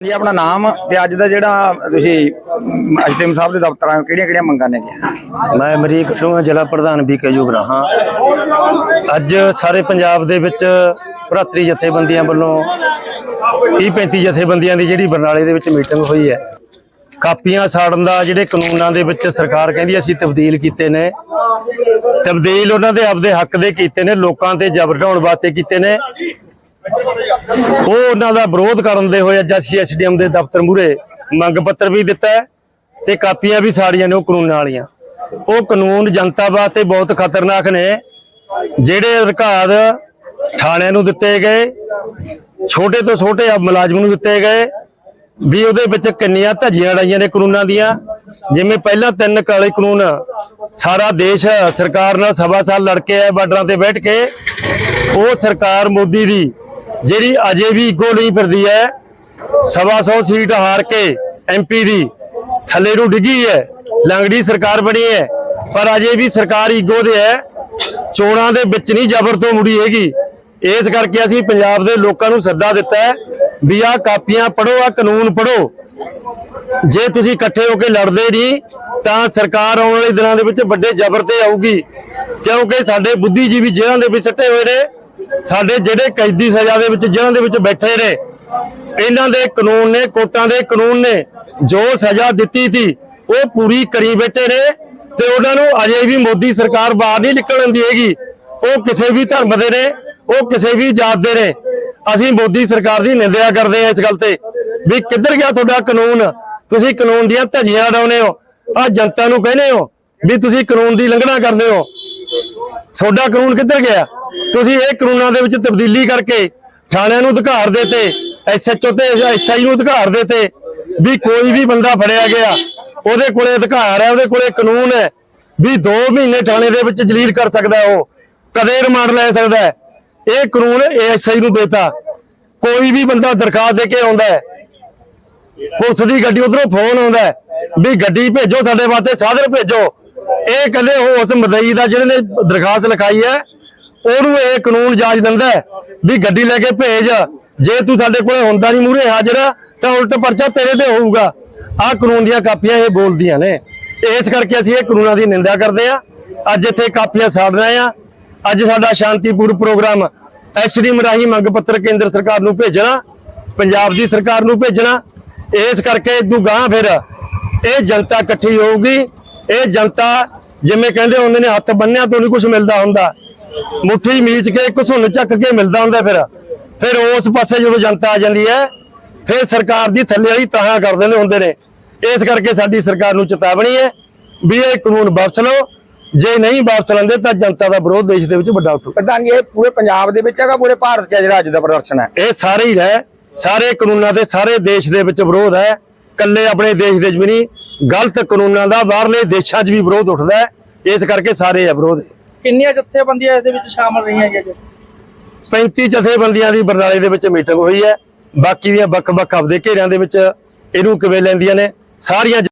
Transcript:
ਜੀ, ਆਪਣਾ ਨਾਮ ਤੇ ਅੱਜ ਦਾ ਜਿਹੜਾ ਤੁਸੀਂ ਅਜਟਿਮ ਸਾਹਿਬ ਦੇ ਦਫ਼ਤਰਾਂ ਕਿਹੜੀਆਂ ਕਿਹੜੀਆਂ ਮੰਗਾਂ ਨੇ ਮੈਂ ਅਮਰੀਕ ਟੂਆ ਜ਼ਿਲ੍ਹਾ ਪ੍ਰਧਾਨ ਬੀਕੇ ਜੁਗਰਾ ਹਾਂ। ਅੱਜ ਸਾਰੇ ਪੰਜਾਬ ਦੇ ਵਿੱਚ ਭਰਾਤਰੀ ਜਥੇਬੰਦੀਆਂ ਵੱਲੋਂ 30 35 ਜਥੇਬੰਦੀਆਂ ਦੀ ਜਿਹੜੀ ਬਰਨਾਲੇ ਦੇ ਵਿੱਚ ਮੀਟਿੰਗ ਹੋਈ ਹੈ, ਕਾਪੀਆਂ ਸਾੜਨ ਦਾ ਜਿਹੜੇ ਕਾਨੂੰਨਾਂ ਦੇ ਵਿੱਚ ਸਰਕਾਰ ਕਹਿੰਦੀ ਅਸੀਂ ਤਬਦੀਲ ਕੀਤੇ ਨੇ। ਤਬਦੀਲ ਉਹਨਾਂ ਦੇ ਆਪਦੇ ਹੱਕ ਦੇ ਕੀਤੇ ਨੇ, ਲੋਕਾਂ ਤੇ ਜ਼ਬਰ ਢਾਉਣ ਵਾਸਤੇ ਕੀਤੇ ਨੇ। ਉਹ ਉਹਨਾਂ ਦਾ ਵਿਰੋਧ ਕਰਨ ਦੇ ਹੋਏ ਅੱਜ ਅਸੀਂ ਐਸਡੀਐਮ ਦੇ ਦਫ਼ਤਰ ਮੂਹਰੇ ਮੰਗ ਪੱਤਰ ਵੀ ਦਿੱਤਾ ਹੈ ਤੇ ਕਾਪੀਆਂ ਵੀ ਸਾੜੀਆਂ ਨੇ ਉਹ ਕਾਨੂੰਨਾਂ ਵਾਲੀਆਂ। ਉਹ ਕਾਨੂੰਨ ਜਨਤਾ ਵਾਸਤੇ ਬਹੁਤ ਖਤਰਨਾਕ ਨੇ। ਜਿਹੜੇ ਅਧਿਕਾਰ ਥਾਣਿਆਂ ਨੂੰ ਦਿੱਤੇ ਗਏ, ਛੋਟੇ ਤੋਂ ਛੋਟੇ ਮੁਲਾਜ਼ਮ ਨੂੰ ਦਿੱਤੇ ਗਏ, ਵੀ ਉਹਦੇ ਵਿੱਚ ਕਿੰਨੀਆਂ ਧੱਜੀਆਂ ਡਾਈਆਂ ਨੇ ਕਾਨੂੰਨਾਂ ਦੀਆਂ। ਜਿਵੇਂ ਪਹਿਲਾਂ ਤਿੰਨ ਕਾਲੇ ਕਾਨੂੰਨ, ਸਾਰਾ ਦੇਸ਼ ਸਰਕਾਰ ਨਾਲ ਸਵਾ ਸਾਲ ਲੜ ਕੇ ਆਇਆ ਬਾਰਡਰਾਂ ਤੇ ਬੈਠ ਕੇ। ਉਹ ਸਰਕਾਰ ਮੋਦੀ ਦੀ ਜਿਹੜੀ ਅਜੇ ਵੀ ਇੱਕੋ ਨਹੀਂ ਫਿਰਦੀ ਹੈ, ਸਵਾ ਸੌ ਸੀਟ ਹਾਰ ਕੇ ਐਮਪੀ ਦੀ ਥੱਲੇ ਨੂੰ ਡਿੱਗੀ ਹੈ, ਲੰਗੜੀ ਸਰਕਾਰ ਬਣੀ ਹੈ, ਪਰ ਅਜੇ ਵੀ ਸਰਕਾਰ ਈਗੋ ਦੇ ਹੈ, ਚੋਣਾਂ ਦੇ ਵਿੱਚ ਨਹੀਂ ਜ਼ਬਰ ਤੋਂ ਮੁੜੀ ਹੈਗੀ। ਇਸ ਕਰਕੇ ਅਸੀਂ ਪੰਜਾਬ ਦੇ ਲੋਕਾਂ ਨੂੰ ਸੱਦਾ ਦਿੱਤਾ ਹੈ ਵੀ ਆਹ ਕਾਪੀਆਂ ਪੜੋ ਆ ਕਾਨੂੰਨ ਪੜੋ ਜੇ ਤੁਸੀਂ ਇਕੱਠੇ ਹੋ ਕੇ ਲੜਦੇ ਨਹੀਂ, ਤਾਂ ਸਰਕਾਰ ਆਉਣ ਵਾਲੇ ਦਿਨਾਂ ਦੇ ਵਿੱਚ ਵੱਡੇ ਜ਼ਬਰ ਤੇ ਆਊਗੀ, ਕਿਉਂਕਿ ਸਾਡੇ ਬੁੱਧੀਜੀਵੀ ਜੇਲ੍ਹਾਂ ਦੇ ਵਿੱਚ ਸੱਟੇ ਹੋਏ ਨੇ। ਸਾਡੇ ਜਿਹੜੇ ਕੈਦੀ ਸਜ਼ਾ ਦੇ ਵਿੱਚ ਜੇਲ੍ਹਾਂ ਦੇ ਵਿੱਚ ਬੈਠੇ ਨੇ, ਇਹਨਾਂ ਦੇ ਕਾਨੂੰਨ ਨੇ ਕੋਟਾਂ ਦੇ ਕਾਨੂੰਨ ਨੇ, ਜੋ ਸਜ਼ਾ ਦਿੱਤੀ ਸੀ, ਉਹ ਪੂਰੀ ਕਰੀ ਬੈਠੇ ਨੇ ਤੇ ਉਹਨਾਂ ਨੂੰ ਅਜੇ ਵੀ ਮੋਦੀ ਸਰਕਾਰ ਬਾਹਰ ਨਹੀਂ ਨਿਕਲਣ ਦਿੰਦੀ ਹੈਗੀ ਉਹ ਕਿਸੇ ਵੀ ਧਰਮ ਦੇ ਨੇ, ਉਹ ਕਿਸੇ ਵੀ ਜਾਤ ਦੇ ਨੇ। ਅਸੀਂ ਮੋਦੀ ਸਰਕਾਰ ਦੀ ਨਿੰਦਿਆ ਕਰਦੇ ਹਾਂ ਇਸ ਗੱਲ ਤੇ ਵੀ ਕਿੱਧਰ ਗਿਆ ਤੁਹਾਡਾ ਕਾਨੂੰਨ? ਤੁਸੀਂ ਕਾਨੂੰਨ ਦੀਆਂ ਧਜੀਆਂ ਡਾਉਨੇ ਹੋ। ਆ ਜਨਤਾ ਨੂੰ ਕਹਿੰਦੇ ਹੋ ਵੀ ਤੁਸੀਂ ਕਾਨੂੰਨ ਦੀ ਉਲੰਘਣਾ ਕਰਦੇ ਹੋ। ਤੁਹਾਡਾ ਕਾਨੂੰਨ ਕਿੱਧਰ ਗਿਆ? ਤੁਸੀਂ ਇਹ ਕਾਨੂੰਨਾਂ ਦੇ ਵਿੱਚ ਤਬਦੀਲੀ ਕਰਕੇ ਥਾਣਿਆਂ ਨੂੰ ਅਧਿਕਾਰ ਦਿੱਤੇ ਐਸਐਚਓ ਤੇ ਐਸਆਈ ਨੂੰ ਅਧਿਕਾਰ ਦਿੱਤੇ ਵੀ ਕੋਈ ਵੀ ਬੰਦਾ ਫੜਿਆ ਗਿਆ, ਉਹਦੇ ਕੋਲੇ ਅਧਿਕਾਰ ਹੈ, ਉਹਦੇ ਕੋਲੇ ਕਾਨੂੰਨ ਹੈ ਵੀ 2 ਮਹੀਨੇ ਥਾਣੇ ਦੇ ਵਿੱਚ ਜਲੀਲ ਕਰ ਸਕਦਾ ਉਹ, ਕਦੇ ਰਿਮਾਂਡ ਲੈ ਸਕਦਾ ਇਹ ਕਾਨੂੰਨ ਐਸਆਈ ਨੂੰ ਦੇਤਾ। ਕੋਈ ਵੀ ਬੰਦਾ ਦਰਖਾਸਤ ਦੇ ਕੇ ਆਉਂਦਾ ਹੈ, ਪੁਲਿਸ ਦੀ ਗੱਡੀ ਉਧਰੋਂ ਫੋਨ ਆਉਂਦਾ ਵੀ ਗੱਡੀ ਭੇਜੋ ਸਾਡੇ ਵਾਸਤੇ, ਸਾਧਨ ਭੇਜੋ। ਇਹ ਕਹਿੰਦੇ ਉਸ ਮਦਈ ਦਾ ਜਿਹਨੇ ਨੇ ਦਰਖਾਸਤ ਲਿਖਾਈ ਹੈ ਉਹਨੂੰ ਇਹ ਕਾਨੂੰਨ ਜਾਜ ਦਿੰਦਾ ਵੀ ਗੱਡੀ ਲੈ ਕੇ ਭੇਜ। ਜੇ ਤੂੰ ਸਾਡੇ ਕੋਲੇ ਹੁੰਦਾ ਨਹੀਂ ਮੂਰੇ ਹਾਜ਼ਰ, ਤਾਂ ਉਲਟ ਪਰਚਾ ਤੇਰੇ ਤੇ ਹੋਊਗਾ। ਆਹ ਕਾਨੂੰਨ ਦੀਆਂ ਕਾਪੀਆਂ ਇਹ ਬੋਲਦੀਆਂ ਨੇ। ਇਸ ਕਰਕੇ ਅਸੀਂ ਇਹ ਕਾਨੂੰਨਾਂ ਦੀ ਨਿੰਦਾ ਕਰਦੇ ਆ ਅੱਜ ਇੱਥੇ ਕਾਪੀਆਂ ਸਾੜ ਰਹੇ ਆ ਅੱਜ ਸਾਡਾ ਸ਼ਾਂਤੀਪੂਰ ਪ੍ਰੋਗਰਾਮ ਐਸਡੀ ਰਾਹੀਂ ਮੰਗ ਪੱਤਰ ਕੇਂਦਰ ਸਰਕਾਰ ਨੂੰ ਭੇਜਣਾ, ਪੰਜਾਬ ਦੀ ਸਰਕਾਰ ਨੂੰ ਭੇਜਣਾ। ਇਸ ਕਰਕੇ ਇਦੋਂ ਗਾਂ ਫਿਰ ਇਹ ਜਨਤਾ ਇਕੱਠੀ ਹੋਊਗੀ। ਇਹ ਜਨਤਾ ਜਿਵੇਂ ਕਹਿੰਦੇ ਹੁੰਦੇ ਨੇ, ਹੱਥ ਬੰਨਿਆ ਤੋਂ ਨਹੀਂ ਕੁਝ ਮਿਲਦਾ ਹੁੰਦਾ। ਮੁੱਠੀ ਮੀਚ ਕੇ ਘੁਸੁੰਨ ਚੱਕ ਕੇ ਮਿਲਦਾ ਹੁੰਦਾ ਫਿਰ। ਫਿਰ ਉਸ ਪਾਸੇ ਜਦੋਂ ਜਨਤਾ ਆ ਜਾਂਦੀ ਹੈ ਫਿਰ ਸਰਕਾਰ ਦੀ ਥੱਲੇ ਵਾਲੀ ਤਾਹਾਂ ਕਰ ਦਿੰਦੇ ਹੁੰਦੇ ਨੇ। ਇਸ ਕਰਕੇ ਸਾਡੀ ਸਰਕਾਰ ਨੂੰ ਚੇਤਾਵਨੀ ਹੈ ਵੀ ਇਹ ਕਾਨੂੰਨ ਵਾਪਸ ਲਓ। ਜੇ ਨਹੀਂ ਵਾਪਸ ਲੈਂਦੇ ਤਾਂ ਜਨਤਾ ਦਾ ਵਿਰੋਧ ਦੇਸ਼ ਦੇ ਵਿੱਚ ਵੱਡਾ ਉੱਠੂ। ਪ੍ਰਧਾਨ ਜੀ ਇਹ ਪੂਰੇ ਪੰਜਾਬ ਦੇ ਵਿੱਚ ਹੈਗਾ ਪੂਰੇ ਭਾਰਤ 'ਚ ਜਿਹੜਾ ਅੱਜ ਦਾ ਪ੍ਰਦਰਸ਼ਨ ਹੈ। ਇਹ ਸਾਰੇ ਹੀ ਹੈ ਸਾਰੇ ਕਾਨੂੰਨਾਂ ਦੇ ਸਾਰੇ ਦੇਸ਼ ਦੇ ਵਿੱਚ ਵਿਰੋਧ ਹੈ। ਕੱਲੇ ਆਪਣੇ ਦੇਸ਼ ਦੇ ਵਿੱਚ ਵੀ ਨਹੀਂ ਗਲਤ ਕਾਨੂੰਨਾਂ ਦਾ ਬਾਹਰਲੇ ਦੇਸ਼ਾਂ 'ਚ ਵੀ ਵਿਰੋਧ ਉੱਠਦਾ ਹੈ। ਇਸ ਕਰਕੇ ਸਾਰੇ ਹੈ ਵਿਰੋਧ ਕਿੰਨੀਆਂ ਜਥੇਬੰਦੀਆਂ ਇਸ ਦੇ ਵਿੱਚ ਸ਼ਾਮਲ ਰਹੀਆਂ ਜੀ? 35 ਜਥੇਬੰਦੀਆਂ ਦੀ ਬਰਨਾਲੇ ਦੇ ਵਿੱਚ ਮੀਟਿੰਗ ਹੋਈ ਹੈ। ਬਾਕੀ ਦੀਆਂ ਵੱਖ-ਵੱਖ ਆਪਦੇ ਘੇਰਿਆਂ ਦੇ ਵਿੱਚ ਇਹਨੂੰ ਕਿਵੇਂ ਲੈਂਦੀਆਂ ਨੇ, ਸਾਰੀਆਂ